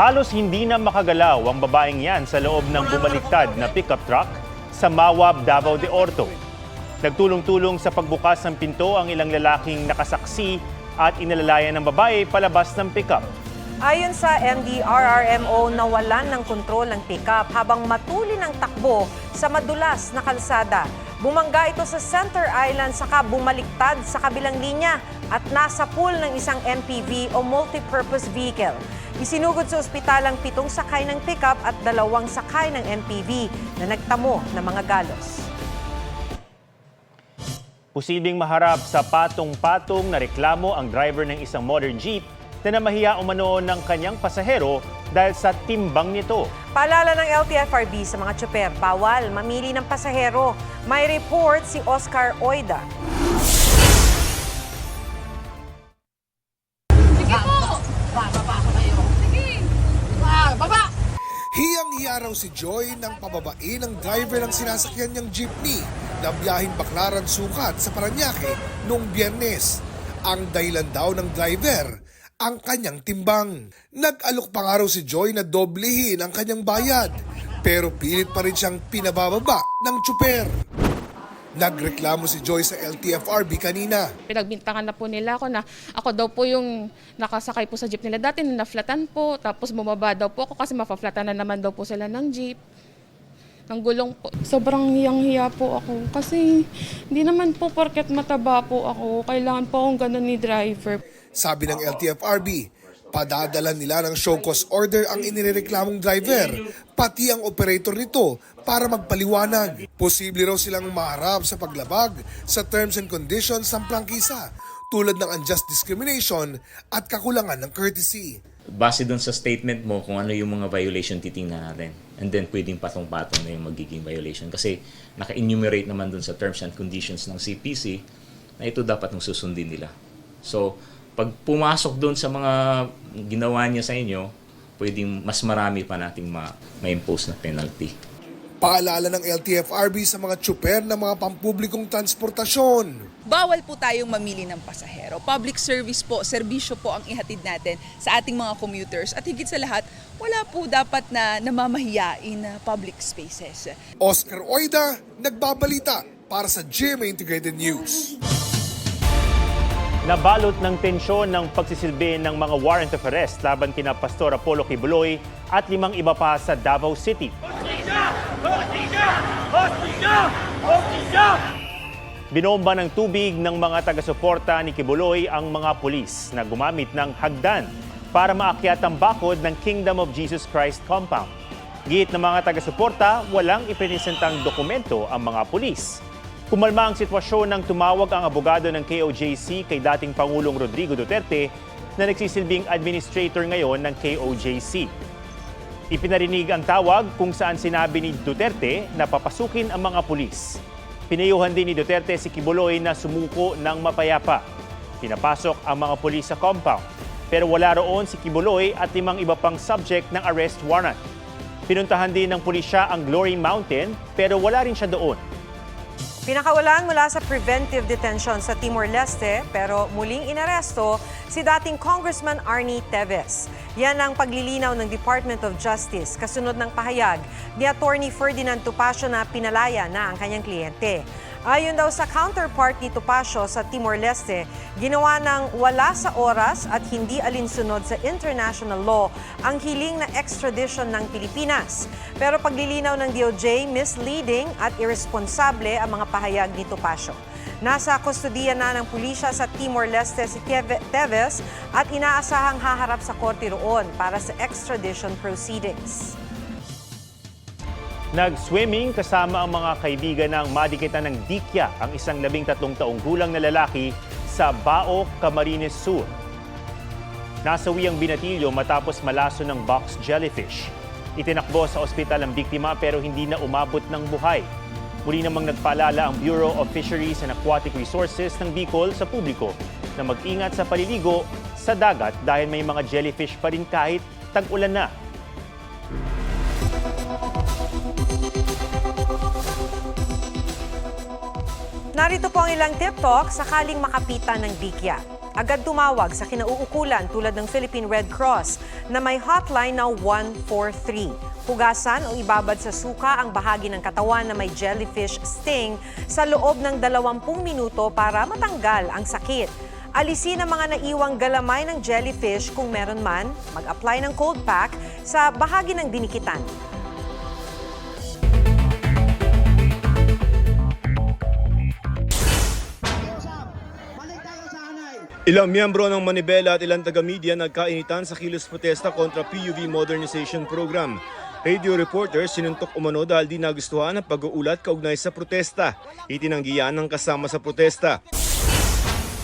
Halos hindi na makagalaw ang babaeng yan sa loob ng bumaliktad na pickup truck sa Mawab, Davao de Orto. Nagtulong-tulong sa pagbukas ng pinto ang ilang lalaking nakasaksi at inalalayan ng babae palabas ng pickup. Ayon sa MDRRMO, nawalan ng kontrol ng pickup habang matuli ng takbo sa madulas na kalsada. Bumangga ito sa Center Island saka bumaliktad sa kabilang linya at nasa pool ng isang MPV o multipurpose vehicle. Isinugod sa ospital ang pitong sakay ng pickup at dalawang sakay ng MPV na nagtamo ng mga galos. Posibleng maharap sa patong-patong na reklamo ang driver ng isang modern jeep na namahiya umano ng kanyang pasahero dahil sa timbang nito. Paalala ng LTFRB sa mga tsoper, bawal mamili ng pasahero. May report si Oscar Oida. Raw si Joy nang pababain ng driver ng sinasakyan niyang jeepney na biyahing Baklaran Sukat sa Paranaque noong biyernes. Ang dahilan daw ng driver, ang kanyang timbang. Nag-alok pa nga si Joy na doblehin ang kanyang bayad, pero pilit pa rin siyang pinabababa ng tsuper. Nagreklamo si Joy sa LTFRB kanina. Pinagbintangan na po nila ako na ako daw po yung nakasakay po sa jeep nila dati, naflatan po, tapos bumaba daw po ako kasi mapaflatan na naman daw po sila ng jeep. Ng gulong po. Sobrang hiyang-hiya po ako kasi hindi naman po porket mataba po ako, kailangan po akong ganun ni driver. Sabi ng LTFRB, padadala nila ng show cause order ang inireklamong driver, pati ang operator nito para magpaliwanag. Posible raw silang maharap sa paglabag sa terms and conditions ng prangkisa tulad ng unjust discrimination at kakulangan ng courtesy. base doon sa statement mo kung ano yung mga violation titingnan natin. And then pwedeng patong-patong na yung magiging violation. Kasi naka-enumerate naman doon sa terms and conditions ng CPC na ito dapat nung susundin nila. So, pag pumasok doon sa mga ginawa niya sa inyo, pwedeng mas marami pa nating ma- ma-impose na penalty. Paalala ng LTFRB sa mga tsuper ng mga pampublikong transportasyon. bawal po tayong mamili ng pasahero. Public service po, serbisyo po ang ihatid natin sa ating mga commuters. At higit sa lahat, wala po dapat na namamahiyain na public spaces. Oscar Oida, nagbabalita para sa GMA Integrated News. Nabalot ng tensyon ng pagsisilbi ng mga warrant of arrest laban kina Pastor Apollo Kibuloy at limang iba pa sa Davao City. Binomba ng tubig ng mga taga-suporta ni Kibuloy ang mga pulis na gumamit ng hagdan para maakyat ang bakod ng Kingdom of Jesus Christ compound. Giit ng mga taga-suporta, walang ipinisentang dokumento ang mga pulis. Kumalma ang sitwasyon nang tumawag ang abogado ng KOJC kay dating Pangulong Rodrigo Duterte na nagsisilbing administrator ngayon ng KOJC. Ipinarinig ang tawag kung saan sinabi ni Duterte na papasukin ang mga pulis. Pinayuhan din ni Duterte si Kibuloy na sumuko ng mapayapa. Pinapasok ang mga pulis sa compound. Pero wala roon si Kibuloy at limang iba pang subject ng arrest warrant. Pinuntahan din ng pulisya ang Glory Mountain pero wala rin siya doon. Pinakawalan mula sa preventive detention sa Timor-Leste pero muling inaresto si dating Congressman Arnie Teves. Yan ang paglilinaw ng Department of Justice kasunod ng pahayag ni Attorney Ferdinand Topacio na pinalaya na ang kanyang kliyente. Ayon daw sa counterpart ni Topacio sa Timor-Leste, ginawa ng wala sa oras at hindi alinsunod sa international law ang hiling na extradition ng Pilipinas. Pero paglilinaw ng DOJ, misleading at irresponsable ang mga pahayag ni Topacio. Nasa kustodiya na ng pulisya sa Timor-Leste si Teve- Teves at inaasahang haharap sa korte roon para sa extradition proceedings. Nag-swimming kasama ang mga kaibigan ng madikitan ng Dikya ang isang labing tatlong taong gulang na lalaki sa Bao, Camarines Sur. Nasawi ang binatilyo matapos malaso ng box jellyfish. Itinakbo sa ospital ang biktima pero hindi na umabot ng buhay. Muli namang nagpaalala ang Bureau of Fisheries and Aquatic Resources ng Bicol sa publiko na mag-ingat sa paliligo sa dagat dahil may mga jellyfish pa rin kahit tag-ulan na. Narito po ang ilang tip talk sakaling makapitan ng dikya. Agad tumawag sa kinauukulan tulad ng Philippine Red Cross na may hotline na 143. Hugasan o ibabad sa suka ang bahagi ng katawan na may jellyfish sting sa loob ng 20 minuto para matanggal ang sakit. Alisin ang mga naiwang galamay ng jellyfish kung meron man, mag-apply ng cold pack sa bahagi ng dinikitan. Ilang miyembro ng Manibela at ilang taga-media nagkainitan sa kilos protesta kontra PUV Modernization Program. Radio reporters sinuntok umano dahil di nagustuhan ang pag-uulat kaugnay sa protesta. Itinanggihan ng kasama sa protesta.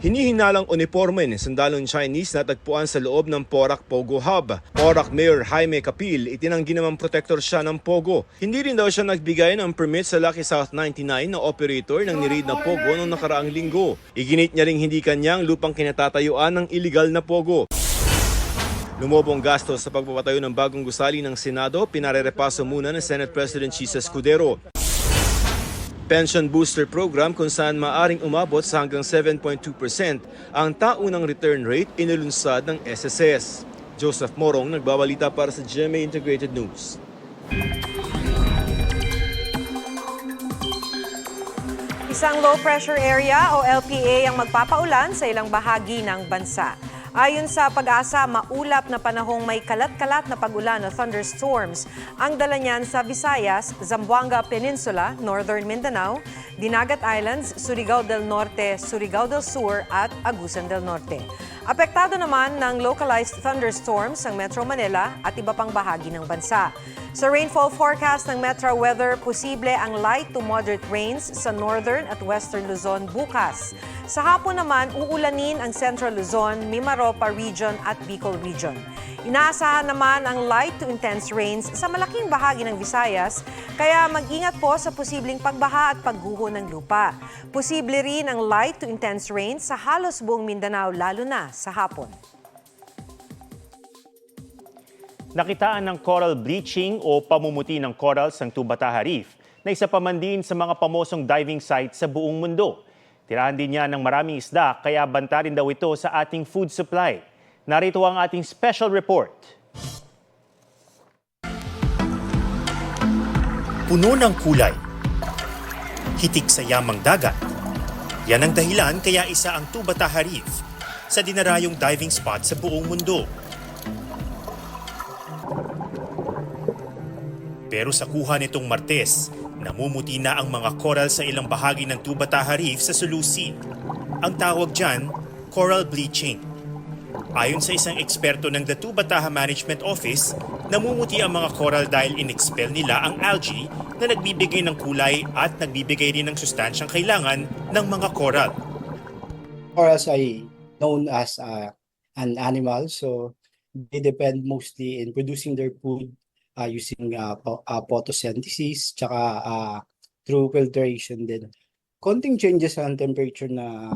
Hinihinalang uniforme ni sandalong Chinese na tagpuan sa loob ng Porac Pogo Hub. Porac Mayor Jaime Capil itinanggi naman protector siya ng Pogo. Hindi rin daw siya nagbigay ng permit sa Lucky South 99 na operator ng niread na Pogo noong nakaraang linggo. Iginit niya ring hindi kanyang lupang kinatatayuan ng illegal na Pogo. Lumobong gastos sa pagpapatayo ng bagong gusali ng Senado, pinarerepaso muna ng Senate President Chisa Escudero. Pension Booster Program kung saan maaring umabot sa hanggang 7.2% ang taunang return rate inilunsad ng SSS. Joseph Morong nagbabalita para sa GMA Integrated News. Isang low pressure area o LPA ang magpapaulan sa ilang bahagi ng bansa. Ayon sa pag-asa, maulap na panahong may kalat-kalat na pag-ulan o thunderstorms ang dala niyan sa Visayas, Zamboanga Peninsula, Northern Mindanao, Dinagat Islands, Surigao del Norte, Surigao del Sur at Agusan del Norte. Apektado naman ng localized thunderstorms ang Metro Manila at iba pang bahagi ng bansa. Sa rainfall forecast ng Metro Weather, posible ang light to moderate rains sa northern at western Luzon bukas. Sa hapon naman, uulanin ang Central Luzon, Mimaropa Region at Bicol Region. Inaasahan naman ang light to intense rains sa malaking bahagi ng Visayas, kaya mag-ingat po sa posibleng pagbaha at pagguho ng lupa. Posible rin ang light to intense rains sa halos buong Mindanao, lalo na sa hapon. Nakitaan ng coral bleaching o pamumuti ng corals ang Tubataha Reef na isa pa man din sa mga pamosong diving site sa buong mundo. Tirahan din niya ng maraming isda kaya banta rin daw ito sa ating food supply. Narito ang ating special report. puno ng kulay. Hitik sa yamang dagat. Yan ang dahilan kaya isa ang Tubataha Reef sa dinarayong diving spot sa buong mundo. Pero sa kuha nitong Martes, namumuti na ang mga coral sa ilang bahagi ng Tubataha Reef sa Sulu Sea. Ang tawag dyan, coral bleaching. Ayon sa isang eksperto ng The Tubataha Management Office, namumuti ang mga coral dahil in-expel nila ang algae na nagbibigay ng kulay at nagbibigay rin ng sustansyang kailangan ng mga coral. corals ay known as uh, an animal, so they depend mostly in producing their food uh, using uh, uh, photosynthesis, tsaka uh, through filtration din. Konting changes ang temperature na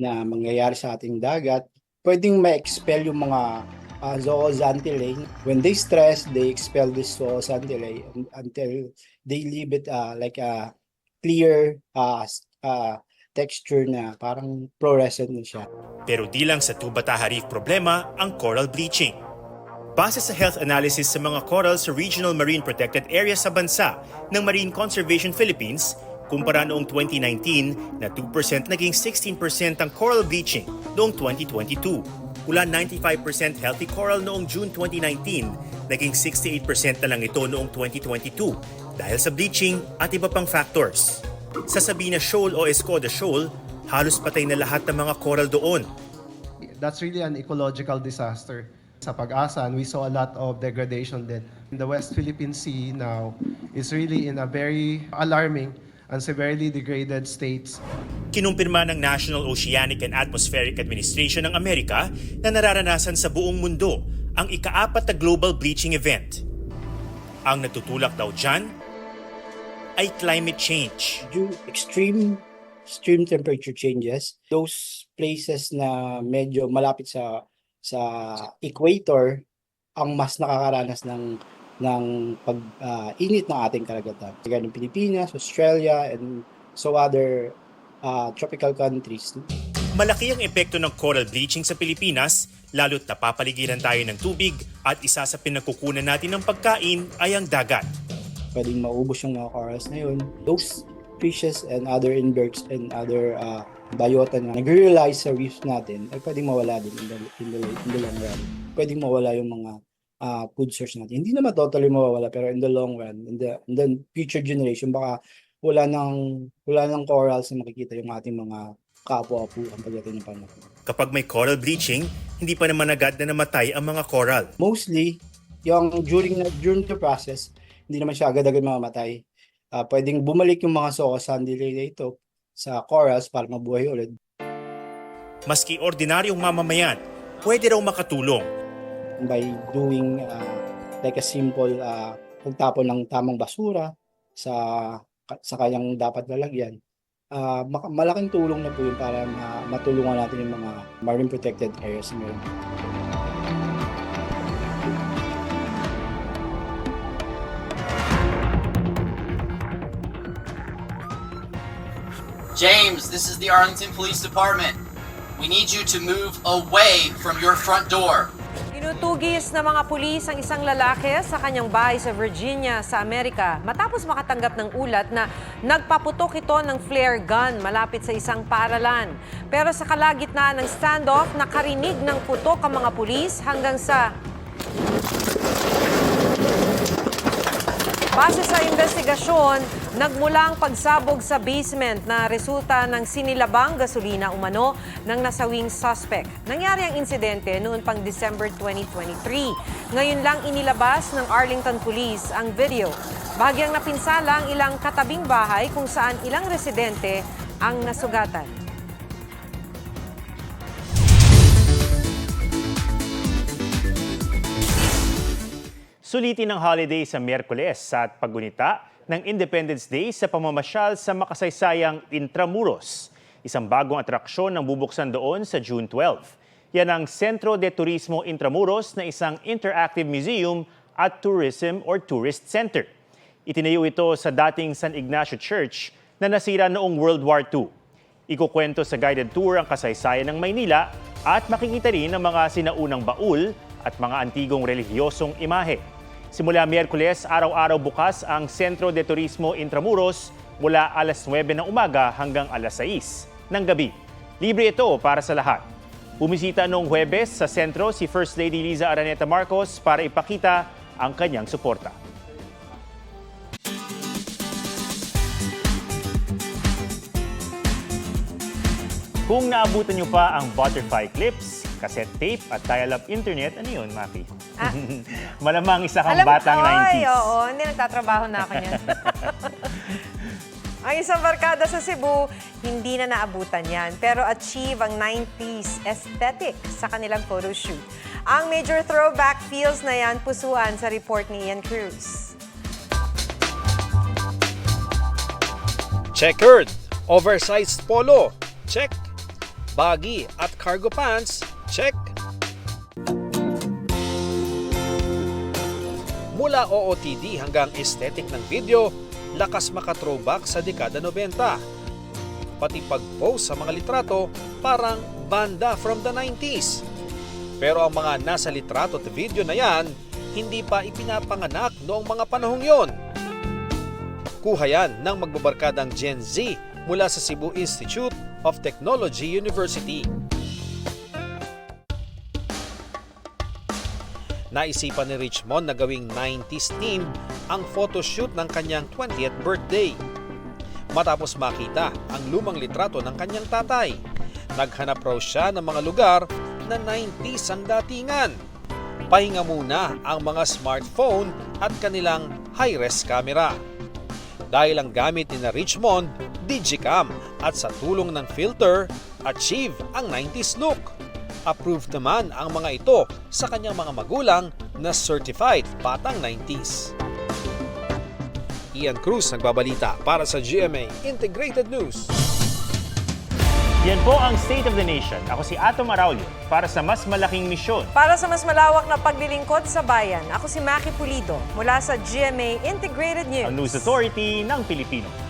na mangyayari sa ating dagat, pwedeng ma-expel yung mga uh, zooxanthellae. When they stress, they expel this zooxanthellae un- until they leave it uh, like a clear uh, uh, texture na parang fluorescent na siya. Pero di lang sa Tubataha Reef problema ang coral bleaching. Base sa health analysis sa mga coral sa Regional Marine Protected Area sa bansa ng Marine Conservation Philippines, kumpara noong 2019 na 2% naging 16% ang coral bleaching noong 2022. Mula 95% healthy coral noong June 2019, naging 68% na lang ito noong 2022 dahil sa bleaching at iba pang factors. Sa Sabina Shoal o Escoda Shoal, halos patay na lahat ng mga coral doon. that's really an ecological disaster. Sa Pag-asan, we saw a lot of degradation then. The West Philippine Sea now is really in a very alarming and severely degraded states. Kinumpirma ng National Oceanic and Atmospheric Administration ng Amerika na nararanasan sa buong mundo ang ikaapat na global bleaching event. Ang natutulak daw dyan ay climate change. due extreme extreme temperature changes, those places na medyo malapit sa sa equator ang mas nakakaranas ng ng pag-init ng ating karagatan. Kagaya ng Pilipinas, Australia, and so other uh, tropical countries. Malaki ang epekto ng coral bleaching sa Pilipinas, lalo't napapaligiran tayo ng tubig at isa sa pinagkukunan natin ng pagkain ay ang dagat. Pwedeng maubos yung mga corals na yun. Those fishes and other inverts and other uh, biota na nag-rely sa reefs natin ay pwedeng mawala din in the, in the, in the long run. Pwedeng mawala yung mga uh, food source natin. Hindi naman totally mawawala pero in the long run, in the, in the future generation, baka wala nang wala nang corals na makikita yung ating mga kapwa-apo ang pagdating ng panahon. Kapag may coral bleaching, hindi pa naman agad na namatay ang mga coral. Mostly, yung during during the process, hindi naman siya agad-agad mamamatay. Ah, pwedeng bumalik yung mga soka sandili na ito sa corals para mabuhay ulit. Maski ordinaryong mamamayan, pwede raw makatulong. by doing uh, like a simple uh, pagtapon ng tamang basura sa sa kanyang dapat lalagyan. Uh, malaking tulong na po yun para ma- matulungan natin yung mga marine protected areas meron. James, this is the Arlington Police Department. We need you to move away from your front door. Tinutugis ng mga pulis ang isang lalaki sa kanyang bahay sa Virginia sa Amerika matapos makatanggap ng ulat na nagpaputok ito ng flare gun malapit sa isang paaralan. Pero sa kalagitnaan ng standoff, nakarinig ng putok ang mga pulis hanggang sa Base sa investigasyon, nagmulang pagsabog sa basement na resulta ng sinilabang gasolina umano ng nasawing suspect. Nangyari ang insidente noon pang December 2023. Ngayon lang inilabas ng Arlington Police ang video. Bahagyang napinsala ang ilang katabing bahay kung saan ilang residente ang nasugatan. Sulitin ng holiday sa Miyerkules at paggunita ng Independence Day sa pamamasyal sa makasaysayang Intramuros. Isang bagong atraksyon ang bubuksan doon sa June 12. Yan ang Centro de Turismo Intramuros na isang interactive museum at tourism or tourist center. Itinayo ito sa dating San Ignacio Church na nasira noong World War II. Ikukwento sa guided tour ang kasaysayan ng Maynila at makikita rin ang mga sinaunang baul at mga antigong relihiyosong imahe. Simula Miyerkules, araw-araw bukas ang Centro de Turismo Intramuros mula alas 9 ng umaga hanggang alas 6 ng gabi. Libre ito para sa lahat. Bumisita noong Huwebes sa sentro si First Lady Liza Araneta Marcos para ipakita ang kanyang suporta. Kung naabutan niyo pa ang butterfly clips, cassette tape at dial-up internet, ano yun, Maki? Ah. Malamang isa kang Alam batang ay, 90s. oo, hindi nagtatrabaho na ako niyan. ang isang barkada sa Cebu, hindi na naabutan yan, pero achieve ang 90s aesthetic sa kanilang photoshoot. Ang major throwback feels na yan pusuan sa report ni Ian Cruz. Checkered, oversized polo, check. Baggy at cargo pants, check. Mula OOTD hanggang aesthetic ng video, lakas maka-throwback sa dekada 90. Pati pag-post sa mga litrato, parang banda from the 90s. Pero ang mga nasa litrato at video na yan, hindi pa ipinapanganak noong mga panahong yon. Kuha yan ng magbabarkadang Gen Z mula sa Cebu Institute of Technology University. Naisipan ni Richmond na gawing 90s theme ang photoshoot ng kanyang 20th birthday. Matapos makita ang lumang litrato ng kanyang tatay, naghanap raw siya ng mga lugar na 90s ang datingan. Pahinga muna ang mga smartphone at kanilang high-res camera dahil ang gamit ni na Richmond, Digicam at sa tulong ng filter, achieve ang 90s look. Approved naman ang mga ito sa kanyang mga magulang na certified batang 90s. Ian Cruz nagbabalita para sa GMA Integrated News. Yan po ang State of the Nation. Ako si Atom Araulio para sa mas malaking misyon. Para sa mas malawak na paglilingkod sa bayan, ako si Maki Pulido mula sa GMA Integrated News. Ang News Authority ng Pilipino.